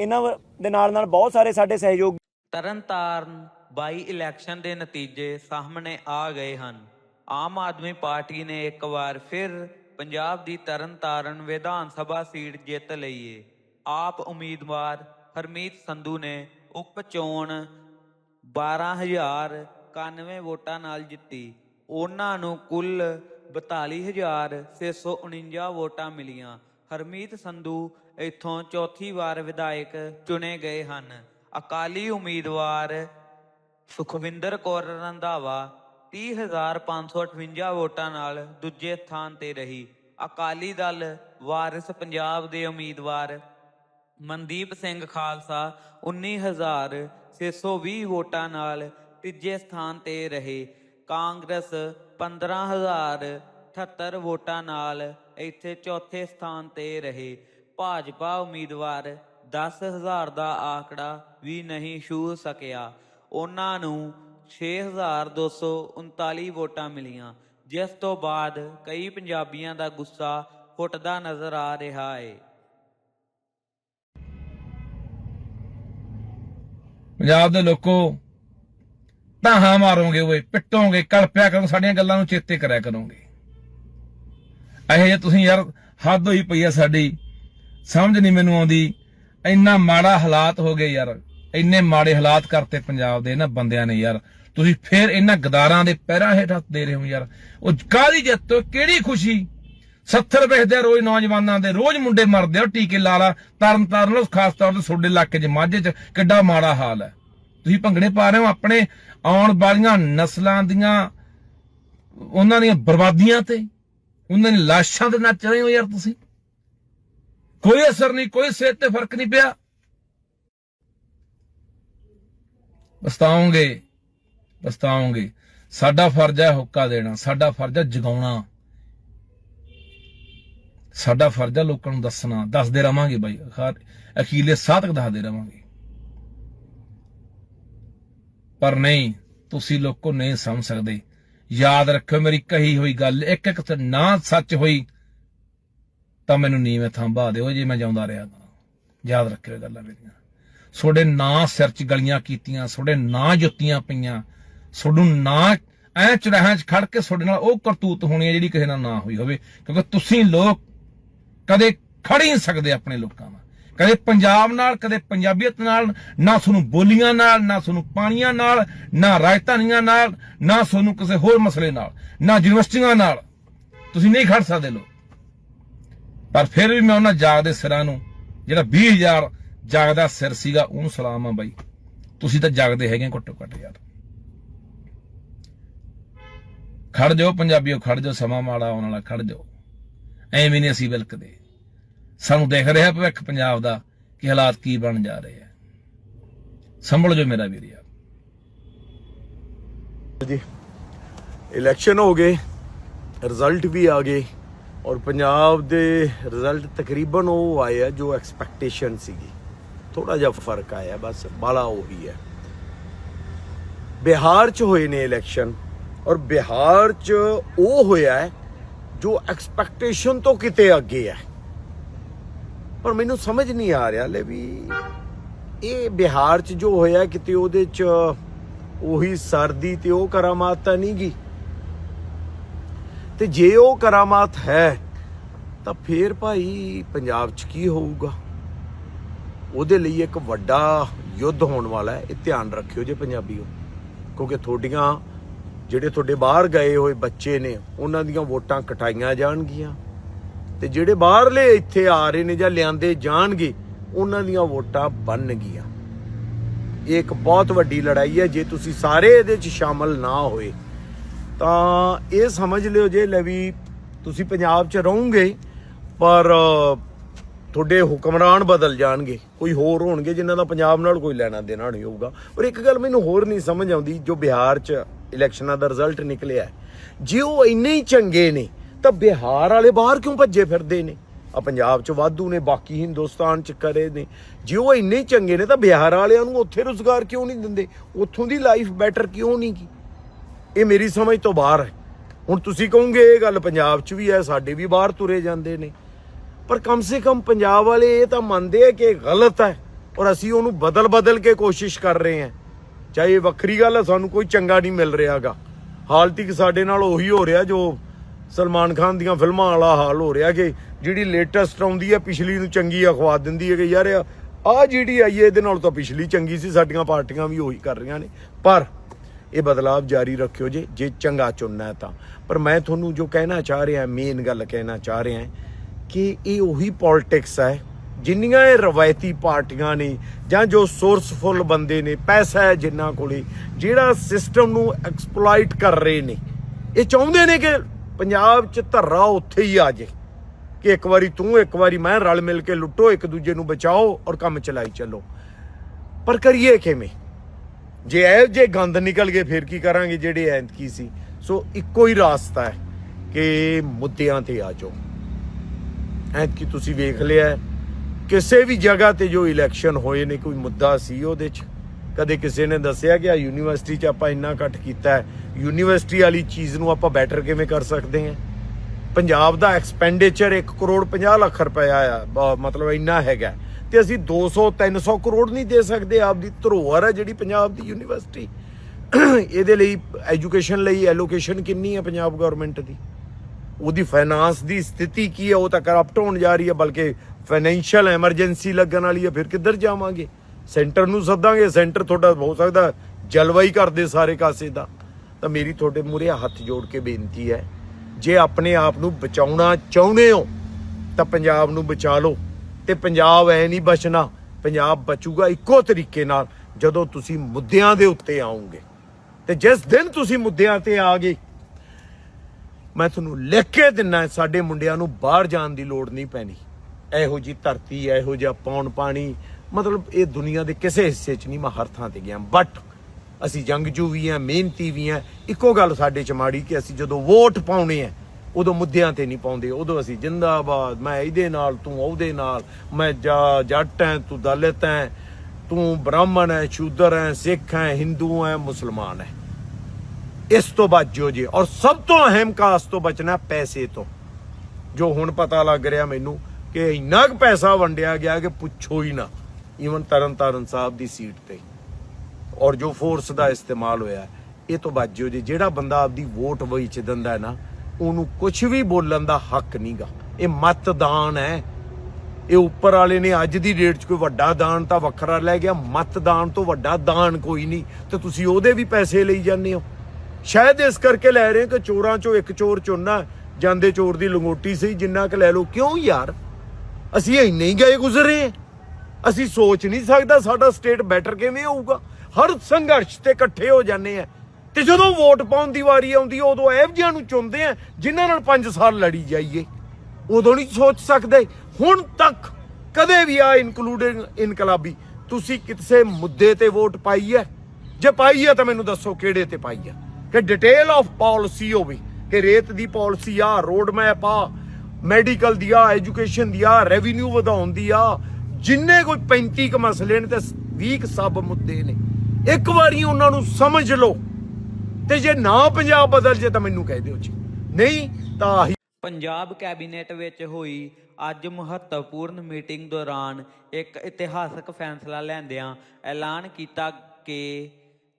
ਇਹਨਾਂ ਵ- ਦੇ ਨਾਲ ਨਾਲ ਬਹੁਤ ਸਾਰੇ ਸਾਡੇ ਸਹਿਯੋਗ ਤਰਨਤਾਰਨ ਬਾਈ ਇਲੈਕਸ਼ਨ ਦੇ ਨਤੀਜੇ ਸਾਹਮਣੇ ਆ ਗਏ ਹਨ। ਆਮ ਆਦਮੀ ਪਾਰਟੀ ਨੇ ਇੱਕ ਵਾਰ ਫਿਰ ਪੰਜਾਬ ਦੀ ਤਰਨਤਾਰਨ ਵਿਧਾਨ ਸਭਾ ਸੀਟ ਜਿੱਤ ਲਈ ਏ ਆਪ ਉਮੀਦਵਾਰ ਹਰਮੀਤ ਸੰਧੂ ਨੇ ਉਪ ਚੋਣ 12091 ਵੋਟਾਂ ਨਾਲ ਜਿੱਤੀ। ਉਹਨਾਂ ਨੂੰ ਕੁੱਲ 42649 ਵੋਟਾਂ ਮਿਲੀਆਂ। ਹਰਮੀਤ ਸੰਧੂ ਇੱਥੋਂ ਚੌਥੀ ਵਾਰ ਵਿਧਾਇਕ ਚੁਣੇ ਗਏ ਹਨ। ਅਕਾਲੀ ਉਮੀਦਵਾਰ ਸੁਖਵਿੰਦਰ ਕੌਰ ਰੰਧਾਵਾ 30558 ਵੋਟਾਂ ਨਾਲ ਦੂਜੇ ਸਥਾਨ ਤੇ ਰਹੀ। ਅਕਾਲੀ ਦਲ ਵਾਰਿਸ ਪੰਜਾਬ ਦੇ ਉਮੀਦਵਾਰ ਮਨਦੀਪ ਸਿੰਘ ਖਾਲਸਾ 19620 ਵੋਟਾਂ ਨਾਲ ਤੀਜੇ ਸਥਾਨ ਤੇ ਰਹੇ। ਕਾਂਗਰਸ 78 ਵੋਟਾਂ ਨਾਲ ਇੱਥੇ ਚੌਥੇ ਸਥਾਨ ਤੇ ਰਹੇ। ਭਾਜਪਾ ਉਮੀਦਵਾਰ 10000 ਦਾ ਆંકੜਾ ਵੀ ਨਹੀਂ ਛੂਹ ਸਕਿਆ। ਉਹਨਾਂ ਨੂੰ 6239 ਵੋਟਾਂ ਮਿਲੀਆਂ, ਜਿਸ ਤੋਂ ਬਾਅਦ ਕਈ ਪੰਜਾਬੀਆਂ ਦਾ ਗੁੱਸਾ ਫੁੱਟਦਾ ਨਜ਼ਰ ਆ ਰਿਹਾ ਹੈ ਪੰਜਾਬ ਦੇ ਲੋਕੋ, ਧਾਹਾਂ ਮਾਰੋਗੇ ਓਏ, ਪਿੱਟੋਗੇ ਕਲਪਿਆ ਕਰੋ ਸਾਡੀਆਂ ਗੱਲਾਂ ਨੂੰ ਚੇਤੇ ਕਰਿਆ ਕਰੋਗੇ। ਇਹ ਜੇ ਤੁਸੀਂ ਯਾਰ, ਹੱਦ ਹੋਈ ਪਈ ਆ ਸਾਡੀ, ਸਮਝ ਨਹੀਂ ਮੈਨੂੰ ਆਉਂਦੀ, ਇੰਨਾ ਮਾੜਾ ਹਾਲਾਤ ਹੋ ਗਏ ਯਾਰ। ਇੰਨੇ ਮਾੜੇ ਹਾਲਾਤ ਕਰਤੇ ਪੰਜਾਬ ਦੇ ਇਹਨਾਂ ਬੰਦਿਆਂ ਨੇ ਯਾਰ। ਤੁਸੀਂ ਫੇਰ ਇਹਨਾਂ ਗਦਾਰਾਂ ਦੇ ਪੈਰਾਂ ਹੇਠ ਹੱਥ ਦੇ ਰਹੇ ਹੋ ਯਾਰ। ਉਹ ਕਾਹਦੀ ਜਿੱਤ ਕਿਹੜੀ ਖੁਸ਼ੀ? 70 ਵੇਚਦੇ ਆ ਰੋਜ਼ ਨੌਜਵਾਨਾਂ ਦੇ, ਰੋਜ਼ ਮੁੰਡੇ ਮਰਦੇ ਆ ਟੀਕੇ ਲਾ ਲਾ ਤਰਨ ਤਾਰਨ ਲੋ ਖਾਸ ਤੌਰ ਤੇ ਤੁਹਾਡੇ ਇਲਾਕੇ 'ਚ ਮਾਝੇ 'ਚ ਕਿੱਡਾ ਮਾੜਾ ਹਾਲ ਹੈ। ਤੁਸੀਂ ਭੰਗੜੇ ਪਾ ਰਹੇ ਹੋ ਆਪਣੇ ਆਉਣ ਵਾਲੀਆਂ ਨਸਲਾਂ ਦੀਆਂ, ਉਹਨਾਂ ਦੀਆਂ ਬਰਬਾਦੀਆਂ ਤੇ, ਉਹਨਾਂ ਦੀਆਂ ਲਾਸ਼ਾਂ ਤੇ ਨੱਚ ਰਹੇ ਹੋ ਯਾਰ ਤੁਸੀਂ। ਕੋਈ ਅਸਰ ਨਹੀਂ, ਕੋਈ ਸਿਹਤ ਤੇ ਫ਼ਰਕ ਨਹੀਂ ਪਿਆ। ਪਛਤਾਓਗੇ ਪਛਤਾਓਗੇ। ਸਾਡਾ ਫਰਜ਼ ਹੈ ਹੁੱਕਾ ਦੇਣਾ, ਸਾਡਾ ਫਰਜ਼ ਹੈ ਜਗਾਉਣਾ। ਸਾਡਾ ਫਰਜ਼ ਹੈ ਲੋਕਾਂ ਨੂੰ ਦੱਸਣਾ। ਦੱਸਦੇ ਰਵਾਂਗੇ ਬਾਈ ਅਖੀਲੇ ਸਾਹ ਤੱਕ ਦੱਸਦੇ ਰਵਾਂਗੇ। ਪਰ ਨਹੀਂ, ਤੁਸੀਂ ਲੋਕੋ ਨਹੀਂ ਸਮਝ ਸਕਦੇ। ਯਾਦ ਰੱਖਿਓ ਮੇਰੀ ਕਹੀ ਹੋਈ ਗੱਲ, ਇੱਕ ਇੱਕ ਨਾ ਸੱਚ ਹੋਈ, ਤਾਂ ਮੈਨੂੰ ਨੀਵੇਂ ਥੰਬਾ ਦਿਓ ਜੇ ਮੈਂ ਜਾਉਂਦਾ ਰਿਹਾ ਤਾਂ। ਯਾਦ ਰੱਖਿਓ ਇਹ ਗੱਲਾਂ ਮੇਰੀਆਂ। ਤੁਹਾਡੇ ਨਾਂ ਸਿਰ 'ਚ ਗਲੀਆਂ ਕੀਤੀਆਂ ਤੁਹਾਡੇ ਨਾਂ ਜੁੱਤੀਆਂ ਪਈਆਂ ਤੁਹਾਨੂੰ ਨਾਂ ਐ ਚੜਾਹਾਂ 'ਚ ਖੜ ਕੇ ਤੁਹਾਡੇ ਨਾਲ ਉਹ ਕਰਤੂਤ ਹੋਣੀ ਹੈ ਜਿਹੜੀ ਕਿਸੇ ਨਾਲ ਨਾ ਹੋਈ ਹੋਵੇ, ਕਿਉਂਕਿ ਤੁਸੀਂ ਲੋਕ ਕਦੇ ਖੜ ਹੀ ਨਹੀਂ ਸਕਦੇ ਆਪਣੇ ਲੋਕਾਂ ਨਾਲ। ਕਦੇ ਪੰਜਾਬ ਨਾਲ, ਕਦੇ ਪੰਜਾਬੀਅਤ ਨਾਲ, ਨਾ ਤੁਹਾਨੂੰ ਬੋਲੀਆਂ ਨਾਲ, ਨਾ ਤੁਹਾਨੂੰ ਪਾਣੀਆਂ ਨਾਲ, ਨਾ ਰਾਜਧਾਨੀਆਂ ਨਾਲ, ਨਾ ਤੁਹਾਨੂੰ ਕਿਸੇ ਹੋਰ ਮਸਲੇ ਨਾਲ, ਨਾ ਯੂਨੀਵਰਸਿਟੀਆਂ ਨਾਲ ਤੁਸੀਂ ਨਹੀਂ ਖੜ ਸਕਦੇ ਲੋਕ। ਪਰ ਫਿਰ ਵੀ ਮੈਂ ਉਹਨਾਂ ਜਾਗਦੇ ਸਿਰਾਂ ਨੂੰ, ਜਿਹੜਾ 20000 ਜਾਗਦਾ ਸਿਰ ਸੀਗਾ, ਉਹਨੂੰ ਸਲਾਮ ਆ ਬਾਈ। ਤੁਸੀਂ ਤਾਂ ਜਾਗਦੇ ਹੈਗੇ ਘੱਟੋ ਘੱਟ ਯਾਰ। ਖੜ ਜਾਓ ਪੰਜਾਬੀਓ, ਖੜ ਜਾਓ, ਸਮਾਂ ਮਾੜਾ ਆਉਣ ਵਾਲਾ, ਖੜ ਜਾਓ। ਐਵੇਂ ਨਹੀਂ ਅਸੀਂ ਵਿਲਕਦੇ। ਸਾਨੂੰ ਦੇਖ ਰਿਹਾ ਭਵਿੱਖ ਪੰਜਾਬ ਦਾ ਕਿ ਹਾਲਾਤ ਕੀ ਬਣ ਜਾ ਰਹੇ ਆ। ਸੰਭਲ ਜੋ ਮੇਰਾ ਵੀਰ ਯਾਰ। ਜੀ, ਇਲੈਕਸ਼ਨ ਹੋ ਗਏ, ਰਿਜ਼ਲਟ ਵੀ ਆ ਗਏ ਔਰ ਪੰਜਾਬ ਦੇ ਰਿਜ਼ਲਟ ਤਕਰੀਬਨ ਉਹ ਆਏ ਆ ਜੋ ਐਕਸਪੈਕਟੇਸ਼ਨ ਸੀਗੀ। ਥੋੜਾ ਜਿਹਾ ਫ਼ਰਕ ਆਇਆ, ਬਸ ਬਾਲਾ ਉਹੀ ਹੈ। ਬਿਹਾਰ 'ਚ ਹੋਏ ਨੇ ਇਲੈਕਸ਼ਨ ਔਰ ਬਿਹਾਰ 'ਚ ਉਹ ਹੋਇਆ ਹੈ ਜੋ ਐਕਸਪੈਕਟੇਸ਼ਨ ਤੋਂ ਕਿਤੇ ਅੱਗੇ ਹੈ। ਪਰ ਮੈਨੂੰ ਸਮਝ ਨਹੀਂ ਆ ਰਿਹਾ ਲੈ ਵੀ ਇਹ ਬਿਹਾਰ 'ਚ ਜੋ ਹੋਇਆ ਕਿਤੇ ਉਹਦੇ 'ਚ ਉਹੀ ਸਰਦੀ ਤੇ ਉਹ ਕਰਾਮਾਤ ਤਾਂ ਨਹੀਂ ਗੀ। ਤੇ ਜੇ ਉਹ ਕਰਾਮਾਤ ਹੈ ਤਾਂ ਫੇਰ ਭਾਈ ਪੰਜਾਬ 'ਚ ਕੀ ਹੋਊਗਾ? ਉਹਦੇ ਲਈ ਇੱਕ ਵੱਡਾ ਯੁੱਧ ਹੋਣ ਵਾਲਾ ਹੈ। ਇਹ ਧਿਆਨ ਰੱਖਿਓ ਜੇ ਪੰਜਾਬੀਓ, ਕਿਉਂਕਿ ਤੁਹਾਡੀਆਂ, ਜਿਹੜੇ ਤੁਹਾਡੇ ਬਾਹਰ ਗਏ ਹੋਏ ਬੱਚੇ ਨੇ, ਉਹਨਾਂ ਦੀਆਂ ਵੋਟਾਂ ਕਟਾਈਆਂ ਜਾਣਗੀਆਂ। ਤੇ ਜਿਹੜੇ ਬਾਹਰਲੇ ਇੱਥੇ ਆ ਰਹੇ ਨੇ ਜਾਂ ਲਿਆਂਦੇ ਜਾਣਗੇ, ਉਹਨਾਂ ਦੀਆਂ ਵੋਟਾਂ ਬਣਨਗੀਆਂ। ਇਹ ਇੱਕ ਬਹੁਤ ਵੱਡੀ ਲੜਾਈ ਹੈ। ਜੇ ਤੁਸੀਂ ਸਾਰੇ ਇਹਦੇ 'ਚ ਸ਼ਾਮਲ ਨਾ ਹੋਏ, ਤਾਂ ਇਹ ਸਮਝ ਲਿਓ ਜੇ ਲੈ ਵੀ ਤੁਸੀਂ ਪੰਜਾਬ 'ਚ ਰਹੋਗੇ, ਪਰ ਤੁਹਾਡੇ ਹੁਕਮਰਾਨ ਬਦਲ ਜਾਣਗੇ, ਕੋਈ ਹੋਰ ਹੋਣਗੇ ਜਿਨ੍ਹਾਂ ਦਾ ਪੰਜਾਬ ਨਾਲ ਕੋਈ ਲੈਣਾ ਦੇਣਾ ਨਹੀਂ ਹੋਊਗਾ। ਪਰ ਇੱਕ ਗੱਲ ਮੈਨੂੰ ਹੋਰ ਨਹੀਂ ਸਮਝ ਆਉਂਦੀ, ਜੋ ਬਿਹਾਰ 'ਚ ਇਲੈਕਸ਼ਨਾਂ ਦਾ ਰਿਜ਼ਲਟ ਨਿਕਲਿਆ ਜੇ ਉਹ ਇੰਨੇ ਹੀ ਚੰਗੇ ਨੇ, ਤਾਂ ਬਿਹਾਰ ਵਾਲੇ ਬਾਹਰ ਕਿਉਂ ਭੱਜੇ ਫਿਰਦੇ ਨੇ? ਆ ਪੰਜਾਬ 'ਚ ਵਾਧੂ ਨੇ, ਬਾਕੀ ਹਿੰਦੁਸਤਾਨ 'ਚ ਕਰੇ ਨੇ। ਜੇ ਉਹ ਇੰਨੇ ਹੀ ਚੰਗੇ ਨੇ, ਤਾਂ ਬਿਹਾਰ ਵਾਲਿਆਂ ਨੂੰ ਉੱਥੇ ਰੁਜ਼ਗਾਰ ਕਿਉਂ ਨਹੀਂ ਦਿੰਦੇ? ਉੱਥੋਂ ਦੀ ਲਾਈਫ ਬੈਟਰ ਕਿਉਂ ਨਹੀਂ ਕੀ? ਇਹ ਮੇਰੀ ਸਮਝ ਤੋਂ ਬਾਹਰ ਹੈ। ਹੁਣ ਤੁਸੀਂ ਕਹੋਗੇ, ਇਹ ਗੱਲ ਪੰਜਾਬ 'ਚ ਵੀ ਹੈ, ਸਾਡੇ ਵੀ ਬਾਹਰ ਤੁਰੇ ਜਾਂਦੇ ਨੇ। ਪਰ ਕਮ ਸੇ ਕਮ ਪੰਜਾਬ ਵਾਲੇ ਇਹ ਤਾਂ ਮੰਨਦੇ ਆ ਕਿ ਗਲਤ ਹੈ ਔਰ ਅਸੀਂ ਉਹਨੂੰ ਬਦਲ ਬਦਲ ਕੇ ਕੋਸ਼ਿਸ਼ ਕਰ ਰਹੇ ਹਾਂ। ਚਾਹੇ ਇਹ ਵੱਖਰੀ ਗੱਲ ਹੈ ਸਾਨੂੰ ਕੋਈ ਚੰਗਾ ਨਹੀਂ ਮਿਲ ਰਿਹਾਗਾ। ਹਾਲ ਤੱਕ ਸਾਡੇ ਨਾਲ ਉਹੀ ਹੋ ਰਿਹਾ ਜੋ ਸਲਮਾਨ ਖਾਨ ਦੀਆਂ ਫਿਲਮਾਂ ਵਾਲਾ ਹਾਲ ਹੋ ਰਿਹਾ ਕਿ ਜਿਹੜੀ ਲੇਟੈਸਟ ਆਉਂਦੀ ਹੈ ਪਿਛਲੀ ਨੂੰ ਚੰਗੀ ਅਖਵਾ ਦਿੰਦੀ ਹੈ ਕਿ ਯਾਰ ਆ ਜਿਹੜੀ ਆਈ ਹੈ ਇਹਦੇ ਨਾਲ ਤਾਂ ਪਿਛਲੀ ਚੰਗੀ ਸੀ, ਸਾਡੀਆਂ ਪਾਰਟੀਆਂ ਵੀ ਉਹੀ ਕਰ ਰਹੀਆਂ ਨੇ। ਪਰ ਇਹ ਬਦਲਾਵ ਜਾਰੀ ਰੱਖਿਓ ਜੇ ਜੇ ਚੰਗਾ ਚੁਣਨਾ ਤਾਂ। ਪਰ ਮੈਂ ਤੁਹਾਨੂੰ ਜੋ ਕਹਿਣਾ ਚਾਹ ਰਿਹਾ ਮੇਨ ਗੱਲ ਕਹਿਣਾ ਚਾਹ ਰਿਹਾ ਕਿ ਇਹ ਉਹੀ ਪੋਲਿਟਿਕਸ ਹੈ, ਜਿੰਨੀਆਂ ਇਹ ਰਵਾਇਤੀ ਪਾਰਟੀਆਂ ਨੇ ਜਾਂ ਜੋ ਸੋਰਸਫੁੱਲ ਬੰਦੇ ਨੇ, ਪੈਸਾ ਹੈ ਜਿਨ੍ਹਾਂ ਕੋਲੇ, ਜਿਹੜਾ ਸਿਸਟਮ ਨੂੰ ਐਕਸਪਲੋਇਟ ਕਰ ਰਹੇ ਨੇ। ਇਹ ਚਾਹੁੰਦੇ ਨੇ ਕਿ ਪੰਜਾਬ 'ਚ ਧੱਰਾ ਉੱਥੇ ਹੀ ਆ ਜੇ, ਕਿ ਇੱਕ ਵਾਰੀ ਤੂੰ, ਇੱਕ ਵਾਰੀ ਮੈਂ ਰਲ ਮਿਲ ਕੇ ਲੁੱਟੋ, ਇੱਕ ਦੂਜੇ ਨੂੰ ਬਚਾਓ ਔਰ ਕੰਮ ਚਲਾਈ ਚੱਲੋ। ਪਰ ਕਰੀਏ ਕਿਵੇਂ? ਜੇ ਇਹ ਜੇ ਗੰਦ ਨਿਕਲ ਗਏ, ਫਿਰ ਕੀ ਕਰਾਂਗੇ? ਜਿਹੜੇ ਐਂਤ ਕੀ ਸੀ। ਸੋ ਇੱਕੋ ਹੀ ਰਾਸਤਾ ਹੈ ਕਿ ਮੁੱਦਿਆਂ ਤੇ ਆ ਜਾਓ। ਐਤਕੀ ਤੁਸੀਂ ਵੇਖ ਲਿਆ ਕਿਸੇ ਵੀ ਜਗ੍ਹਾ ਤੇ ਜੋ ਇਲੈਕਸ਼ਨ ਹੋਏ ਨੇ, ਕੋਈ ਮੁੱਦਾ ਸੀ ਉਹਦੇ 'ਚ? ਕਦੇ ਕਿਸੇ ਨੇ ਦੱਸਿਆ ਕਿ ਆ ਯੂਨੀਵਰਸਿਟੀ 'ਚ ਆਪਾਂ ਇੰਨਾ ਕੱਟ ਕੀਤਾ ਹੈ? ਯੂਨੀਵਰਸਿਟੀ ਵਾਲੀ ਚੀਜ਼ ਨੂੰ ਆਪਾਂ ਬੈਟਰ ਕਿਵੇਂ ਕਰ ਸਕਦੇ ਹਾਂ? ਪੰਜਾਬ ਦਾ ਐਕਸਪੈਂਡੀਚਰ 1 ਕਰੋੜ 50 ਲੱਖ ਰੁਪਏ ਆ, ਬ- ਮਤਲਬ ਇੰਨਾ ਹੈਗਾ ਤੇ ਅਸੀਂ 200 300 ਕਰੋੜ ਨਹੀਂ ਦੇ ਸਕਦੇ, ਆਪਦੀ ਧਰੋਹਰ ਹੈ ਜਿਹੜੀ ਪੰਜਾਬ ਦੀ ਯੂਨੀਵਰਸਿਟੀ। ਇਹਦੇ ਲਈ ਐਜੂਕੇਸ਼ਨ ਲਈ ਐਲੋਕੇਸ਼ਨ ਕਿੰਨੀ ਹੈ ਪੰਜਾਬ ਗਵਰਨਮੈਂਟ ਦੀ? ਉਹਦੀ ਫਾਈਨਾਂਸ ਦੀ ਸਥਿਤੀ ਕੀ ਹੈ, ਉਹ ਤਾਂ ਕਰਪਟ ਹੋਣ ਜਾ ਰਹੀ ਹੈ, ਬਲਕਿ ਫਾਈਨੈਂਸ਼ੀਅਲ ਐਮਰਜੈਂਸੀ ਲੱਗਣ ਵਾਲੀ ਹੈ, ਫਿਰ ਕਿੱਧਰ ਜਾਵਾਂਗੇ? ਸੈਂਟਰ ਨੂੰ ਸੱਦਾਂਗੇ ਸੈਂਟਰ ਤੁਹਾਡਾ ਹੋ ਸਕਦਾ ਜਲਵਾਈ ਕਰਦੇ ਸਾਰੇ ਕਾਸੇ ਦਾ। ਤਾਂ ਮੇਰੀ ਤੁਹਾਡੇ ਮੂਹਰੇ ਹੱਥ ਜੋੜ ਕੇ ਬੇਨਤੀ ਹੈ, ਜੇ ਆਪਣੇ ਆਪ ਨੂੰ ਬਚਾਉਣਾ ਚਾਹੁੰਦੇ ਹੋ, ਤਾਂ ਪੰਜਾਬ ਨੂੰ ਬਚਾ ਲਓ। ਤੇ ਪੰਜਾਬ ਐ ਨਹੀਂ ਬਚਣਾ, ਪੰਜਾਬ ਬਚੂਗਾ ਇੱਕੋ ਤਰੀਕੇ ਨਾਲ, ਜਦੋਂ ਤੁਸੀਂ ਮੁੱਦਿਆਂ ਦੇ ਉੱਤੇ ਆਉਂਗੇ। ਤੇ ਜਿਸ ਦਿਨ ਤੁਸੀਂ ਮੁੱਦਿਆਂ ਤੇ ਆ ਗਏ ਮੈਂ ਤੁਹਾਨੂੰ ਲਿਖ ਕੇ ਦਿੰਨਾ ਸਾਡੇ ਮੁੰਡਿਆਂ ਨੂੰ ਬਾਹਰ ਜਾਣ ਦੀ ਲੋੜ ਨਹੀਂ ਪੈਣੀ। ਇਹੋ ਜੀ ਧਰਤੀ, ਇਹੋ ਜਿਹਾ ਪੌਣ ਪਾਣੀ, ਮਤਲਬ ਇਹ ਦੁਨੀਆ ਦੇ ਕਿਸੇ ਹਿੱਸੇ 'ਚ ਨਹੀਂ, ਮੈਂ ਹਰ ਥਾਂ ਤੇ ਗਿਆ। ਬਟ ਅਸੀਂ ਜੰਗਜੂ ਵੀ ਆ ਮਿਹਨਤੀ ਵੀ ਆ ਇੱਕੋ ਗੱਲ ਸਾਡੇ 'ਚ ਮਾੜੀ ਕਿ ਅਸੀਂ ਜਦੋਂ ਵੋਟ ਪਾਉਣੇ ਆ ਉਦੋਂ ਮੁੱਦਿਆਂ ਤੇ ਨਹੀਂ ਪਾਉਂਦੇ। ਉਦੋਂ ਅਸੀਂ ਜਿੰਦਾਬਾਦ, ਮੈਂ ਇਹਦੇ ਨਾਲ, ਤੂੰ ਉਹਦੇ ਨਾਲ, ਮੈਂ ਜਾ- ਜੱਟ ਐ ਤੂੰ ਦਲਿਤ ਐ ਤੂੰ ਬ੍ਰਾਹਮਣ ਐ ਸ਼ੂਦਰ ਐ ਸਿੱਖ ਐ ਹਿੰਦੂ ਐ ਮੁਸਲਮਾਨ ਐ ਇਸ ਤੋਂ ਬਚੋ ਜੀ। ਔਰ ਸਭ ਤੋਂ ਅਹਿਮ ਕਾਸ ਤੋਂ ਬਚਣਾ ਪੈਸੇ ਤੋਂ। ਜੋ ਹੁਣ ਪਤਾ ਲੱਗ ਰਿਹਾ ਮੈਨੂੰ ਕਿ ਇੰਨਾ ਕੁ ਪੈਸਾ ਵੰਡਿਆ ਗਿਆ ਕਿ ਪੁੱਛੋ ਹੀ ਨਾ ਈਵਨ ਤਰਨ ਤਾਰਨ ਸਾਹਿਬ ਦੀ ਸੀਟ ਤੇ। ਔਰ ਜੋ ਫੋਰਸ ਦਾ ਇਸਤੇਮਾਲ ਹੋਇਆ, ਇਹ ਤੋਂ ਬਚੋ ਜੀ, ਜਿਹੜਾ ਬੰਦਾ ਆਪਦੀ ਵੋਟ ਵੇਚ ਦਿੰਦਾ ਹੈ ਨਾ, ਉਹਨੂੰ ਕੁਝ ਵੀ ਬੋਲਣ ਦਾ ਹੱਕ ਨਹੀਂਗਾ ਇਹ ਮਤਦਾਨ ਹੈ। ਇਹ ਉੱਪਰ ਵਾਲੇ ਨੇ ਅੱਜ ਦੀ ਡੇਟ 'ਚ ਕੋਈ ਵੱਡਾ ਦਾਨ ਤਾਂ ਵੱਖਰਾ ਲੈ ਗਿਆ, ਮਤਦਾਨ ਤੋਂ ਵੱਡਾ ਦਾਨ ਕੋਈ ਨਹੀਂ। ਤੇ ਤੁਸੀਂ ਉਹਦੇ ਵੀ ਪੈਸੇ ਲਈ ਜਾਂਦੇ ਹੋ। ਸ਼ਾਇਦ ਇਸ ਕਰਕੇ ਲੈ ਰਹੇ ਕਿ ਚੋਰਾਂ 'ਚੋਂ ਇੱਕ ਚੋਰ ਚੁਣਨਾ ਜਾਂਦੇ ਚੋਰ ਦੀ ਲੰਗੋਟੀ ਸੀ, ਜਿੰਨਾ ਕੁ ਲੈ ਲਓ। ਕਿਉਂ ਯਾਰ? ਅਸੀਂ ਇੰਨੇ ਹੀ ਗਏ ਗੁਜ਼ਰੇ ਅਸੀਂ ਸੋਚ ਨਹੀਂ ਸਕਦਾ ਸਾਡਾ ਸਟੇਟ ਬੈਟਰ ਕਿਵੇਂ ਹੋਊਗਾ। ਹਰ ਸੰਘਰਸ਼ ਤੇ ਇਕੱਠੇ ਹੋ ਜਾਂਦੇ ਆ ਤੇ ਜਦੋਂ ਵੋਟ ਪਾਉਣ ਦੀ ਵਾਰੀ ਆਉਂਦੀ ਉਦੋਂ ਇਹੋ ਜਿਹਿਆਂ ਨੂੰ ਚੁਣਦੇ ਆ ਜਿਨ੍ਹਾਂ ਨਾਲ 5 ਸਾਲ ਲੜੀ ਜਾਈਏ। ਉਦੋਂ ਨਹੀਂ ਸੋਚ ਸਕਦੇ। ਹੁਣ ਤੱਕ ਕਦੇ ਵੀ ਆ ਇਨਕਲੂਡਿੰਗ ਇਨਕਲਾਬੀ, ਤੁਸੀਂ ਕਿਸੇ ਮੁੱਦੇ ਤੇ ਵੋਟ ਪਾਈ ਹੈ? ਜੇ ਪਾਈ ਹੈ ਤਾਂ ਮੈਨੂੰ ਦੱਸੋ ਕਿਹੜੇ ਤੇ ਪਾਈ ਹੈ? ਕਿ ਡਿਟੇਲ ਆਫ ਪਾਲਿਸੀ ਹੋਵੇ, ਕਿ ਰੇਤ ਦੀ ਪਾਲਿਸੀ ਆ ਰੋਡ ਮੈਪ ਆ ਮੈਡੀਕਲ ਦੀ ਆ ਐਜੂਕੇਸ਼ਨ ਦੀ ਆ ਰੈਵਨਿਊ ਵਧਾਉਣ ਦੀ ਆ, ਜਿੰਨੇ ਕੋਈ 35 ਕ ਮਸਲੇ ਨੇ ਤੇ 20 ਸਬ ਮੁੱਦੇ ਨੇ। ਇੱਕ ਵਾਰੀ ਉਹਨਾਂ ਨੂੰ ਸਮਝ ਲਓ ਤੇ ਜੇ ਨਾ ਪੰਜਾਬ ਬਦਲ ਜੇ ਤਾਂ ਮੈਨੂੰ ਕਹਿ ਦਿਓ ਜੀ। ਨਹੀਂ ਤਾਂ ਆਹੀ ਪੰਜਾਬ ਕੈਬਨਿਟ ਵਿੱਚ ਹੋਈ ਅੱਜ ਮਹੱਤਵਪੂਰਨ ਮੀਟਿੰਗ ਦੌਰਾਨ ਇੱਕ ਇਤਿਹਾਸਕ ਫੈਸਲਾ ਲੈਂਦਿਆਂ ਐਲਾਨ ਕੀਤਾ ਕਿ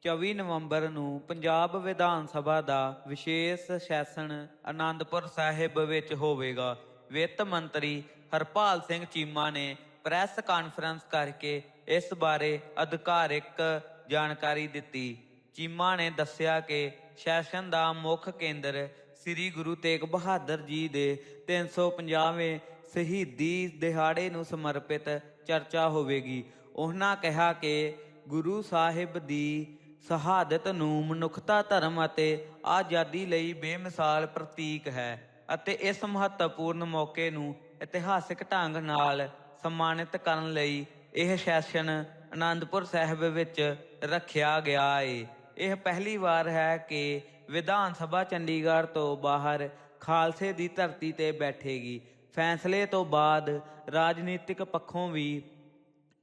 24 ਨਵੰਬਰ ਨੂੰ ਪੰਜਾਬ ਵਿਧਾਨ ਸਭਾ ਦਾ ਵਿਸ਼ੇਸ਼ ਸੈਸ਼ਨ ਆਨੰਦਪੁਰ ਸਾਹਿਬ ਵਿੱਚ ਹੋਵੇਗਾ। ਵਿੱਤ ਮੰਤਰੀ ਹਰਪਾਲ ਸਿੰਘ ਚੀਮਾ ਨੇ ਪ੍ਰੈਸ ਕਾਨਫਰੰਸ ਕਰਕੇ ਇਸ ਬਾਰੇ ਅਧਿਕਾਰਿਕ ਜਾਣਕਾਰੀ ਦਿੱਤੀ। ਚੀਮਾ ਨੇ ਦੱਸਿਆ ਕਿ ਸੈਸ਼ਨ ਦਾ ਮੁੱਖ ਕੇਂਦਰ ਸ੍ਰੀ ਗੁਰੂ ਤੇਗ ਬਹਾਦਰ ਜੀ ਦੇ 350ਵੇਂ ਸ਼ਹੀਦੀ ਦਿਹਾੜੇ ਨੂੰ ਸਮਰਪਿਤ ਚਰਚਾ ਹੋਵੇਗੀ। ਉਹਨਾਂ ਕਿਹਾ ਕਿ ਗੁਰੂ ਸਾਹਿਬ ਦੀ ਸ਼ਹਾਦਤ ਨੂੰ ਮਨੁੱਖਤਾ ਧਰਮ ਅਤੇ ਆਜ਼ਾਦੀ ਲਈ ਬੇਮਿਸਾਲ ਪ੍ਰਤੀਕ ਹੈ ਅਤੇ ਇਸ ਮਹੱਤਵਪੂਰਨ ਮੌਕੇ ਨੂੰ ਇਤਿਹਾਸਿਕ ਢੰਗ ਨਾਲ ਸਨਮਾਨਿਤ ਕਰਨ ਲਈ ਇਹ ਸੈਸ਼ਨ ਆਨੰਦਪੁਰ ਸਾਹਿਬ ਵਿੱਚ ਰੱਖਿਆ ਗਿਆ ਏ। ਇਹ ਪਹਿਲੀ ਵਾਰ ਹੈ ਕਿ ਵਿਧਾਨ ਸਭਾ ਚੰਡੀਗੜ੍ਹ ਤੋਂ ਬਾਹਰ ਖਾਲਸੇ ਦੀ ਧਰਤੀ ਤੇ ਬੈਠੇਗੀ। ਫੈਸਲੇ ਤੋਂ ਬਾਅਦ ਰਾਜਨੀਤਿਕ ਪੱਖੋਂ ਵੀ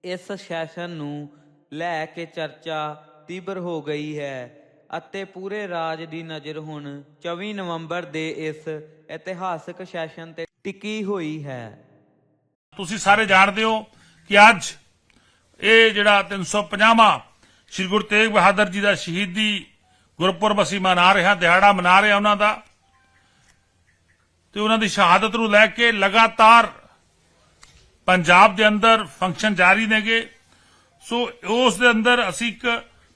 ਇਸ ਸੈਸ਼ਨ ਨੂੰ ਲੈ ਕੇ ਚਰਚਾ ਤੀਬਰ ਹੋ ਗਈ ਹੈ ਅਤੇ ਪੂਰੇ ਰਾਜ ਦੀ ਨਜ਼ਰ ਹੁਣ 24 ਨਵੰਬਰ ਦੇ ਇਸ ਇਤਿਹਾਸਕ ਸੈਸ਼ਨ ਤੇ ਟਿਕੀ ਹੋਈ ਹੈ। ਤੁਸੀਂ ਸਾਰੇ ਜਾਣਦੇ ਹੋ ਕਿ ਅੱਜ ਇਹ ਜਿਹੜਾ 350ਵਾਂ ਸ੍ਰੀ ਗੁਰੂ ਤੇਗ ਬਹਾਦਰ ਜੀ ਦਾ ਸ਼ਹੀਦੀ ਗੁਰਪੁਰਬ ਅਸੀਂ ਮਨਾ ਰਹੇ ਹਾਂ, ਦਿਹਾੜਾ ਮਨਾ ਰਹੇ ਹਾਂ ਉਹਨਾਂ ਦਾ, ਤੇ ਉਹਨਾਂ ਦੀ ਸ਼ਹਾਦਤ ਨੂੰ ਲੈ ਕੇ ਲਗਾਤਾਰ ਪੰਜਾਬ ਦੇ ਅੰਦਰ ਫੰਕਸ਼ਨ ਜਾਰੀ ਨੇਗੇ। ਸੋ ਉਸ ਦੇ ਅੰਦਰ ਅਸੀਂ ਇੱਕ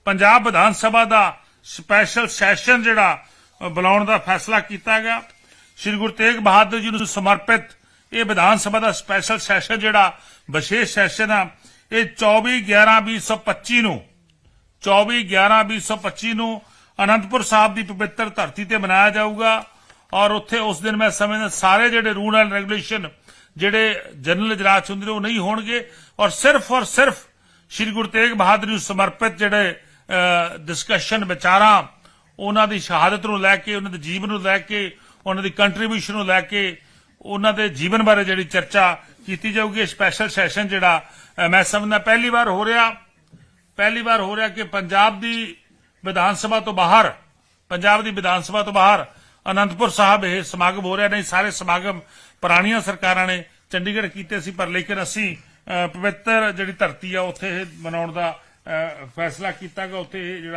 ਪੰਜਾਬ ਵਿਧਾਨ ਸਭਾ ਦਾ ਸਪੈਸ਼ਲ ਸੈਸ਼ਨ ਜਿਹੜਾ ਬੁਲਾਉਣ ਦਾ ਫੈਸਲਾ ਕੀਤਾ ਗਿਆ। ਸ੍ਰੀ ਗੁਰੂ ਤੇਗ ਬਹਾਦਰ ਜੀ ਨੂੰ ਸਮਰਪਿਤ ਇਹ ਵਿਧਾਨ ਸਭਾ ਦਾ ਸਪੈਸ਼ਲ ਸੈਸ਼ਨ ਜਿਹੜਾ, ਵਿਸ਼ੇਸ਼ ਸੈਸ਼ਨ ਆ, ਇਹ 24 11 2025 ਨੂੰ 24 11 2025 ਨੂੰ ਅਨੰਦਪੁਰ ਸਾਹਿਬ ਦੀ ਪਵਿੱਤਰ ਧਰਤੀ ਤੇ ਮਨਾਇਆ ਜਾਊਗਾ। ਔਰ ਉੱਥੇ ਉਸ ਦਿਨ ਮੈਂ ਸਮਝਦਾ ਸਾਰੇ ਜਿਹੜੇ ਰੂਲ ਐਂਡ ਰੈਗੂਲੇਸ਼ਨ ਜਿਹੜੇ ਜਨਰਲ ਇਜਲਾਸ ਹੁੰਦੇ ਨੇ ਉਹ ਨਹੀਂ ਹੋਣਗੇ। ਔਰ ਸਿਰਫ ਔਰ ਸਿਰਫ ਸ੍ਰੀ ਗੁਰੂ ਤੇਗ ਬਹਾਦਰ ਜੀ ਨੂੰ ਸਮਰਪਿਤ ਜਿਹੜੇ ਡਿਸਕਸ਼ਨ ਵਿਚਾਰਾਂ, ਉਹਨਾਂ ਦੀ ਸ਼ਹਾਦਤ ਨੂੰ ਲੈ ਕੇ, ਉਹਨਾਂ ਦੇ ਜੀਵਨ ਨੂੰ ਲੈ ਕੇ, ਉਹਨਾਂ ਦੀ ਕੰਟਰੀਬਿਊਸ਼ਨ ਨੂੰ ਲੈ ਕੇ, ਉਹਨਾਂ ਦੇ ਜੀਵਨ ਬਾਰੇ ਜਿਹੜੀ ਚਰਚਾ ਕੀਤੀ ਜਾਊਗੀ ਸਪੈਸ਼ਲ ਸੈਸ਼ਨ ਜਿਹੜਾ ਮੈਂ ਸਮਝਦਾ ਪਹਿਲੀ ਵਾਰ ਹੋ ਰਿਹਾ, ਪਹਿਲੀ ਵਾਰ ਹੋ ਰਿਹਾ ਕਿ ਪੰਜਾਬ ਦੀ ਵਿਧਾਨ ਸਭਾ ਤੋਂ ਬਾਹਰ, ਪੰਜਾਬ ਦੀ ਵਿਧਾਨ ਸਭਾ ਤੋਂ ਬਾਹਰ, ਅਨੰਦਪੁਰ ਸਾਹਿਬ ਇਹ ਸਮਾਗਮ ਹੋ ਰਿਹਾ ਨਹੀਂ, ਸਾਰੇ ਸਮਾਗਮ ਪੁਰਾਣੀਆਂ ਸਰਕਾਰਾਂ ਨੇ ਚੰਡੀਗੜ੍ਹ ਕੀਤੇ ਸੀ, ਪਰ ਲੇਕਿਨ ਅਸੀਂ ਪਵਿੱਤਰ ਜਿਹੜੀ ਧਰਤੀ ਆ, ਉੱਥੇ ਇਹ ਮਨਾਉਣ ਦਾ ਫੈਸਲਾ ਕੀਤਾ ਗਿਆ ਉੱਥੇ ਇਹ ਜਿਹੜਾ